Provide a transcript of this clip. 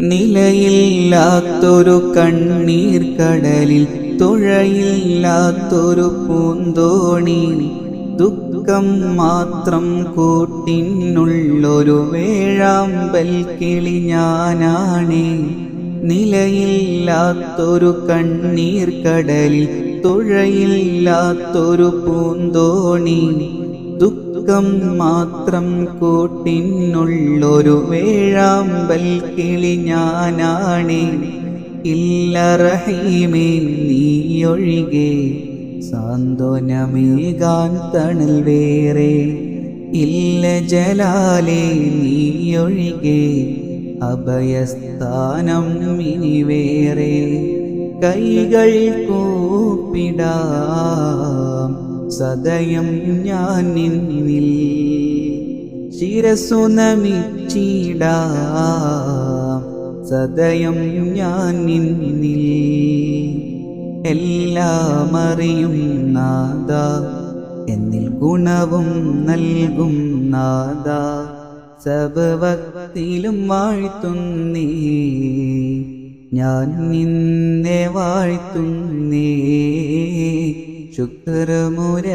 നിലയില്ലാത്തൊരു കണ്ണീർ കടലിൽ തുഴയില്ലാത്തൊരു പൂന്തോണി ദുഃഖം മാത്രം കൂട്ടിനുള്ളൊരു വേഴാമ്പൽ കിളി ഞാനാണേ. നിലയില്ലാത്തൊരു കണ്ണീർ കടലിൽ തുഴയില്ലാത്തൊരു പൂന്തോണി ദുഃഖം മാത്രം കൂട്ടിനുള്ളൊരു വേഴാമ്പൽ കിളി ഞാനാണേ. ഇല്ല റഹീമേ നീയൊഴികെ സാന്ത്വനമേകാൻ തണൽ വേറെ. ഇല്ല ജലാലേ നീയൊഴികെ അഭയസ്ഥാനം ഇനി വേറെ. കൈകൾ കൂപ്പിടാം സദയം ഞാൻ നിന്നിൽ ശിരസു നമിച്ചിടാം. സദയം ഞാൻ നിന്നിൽ എല്ലാം അറിയും നാദ എന്നിൽ ഗുണവും നൽകും നാദ സഭവത്തിലും വാഴ്ത്തുന്നേ. ഞാൻ നിന്നെ വാഴ്ത്തുന്നേ. ശുക്രമുരയുന്നേ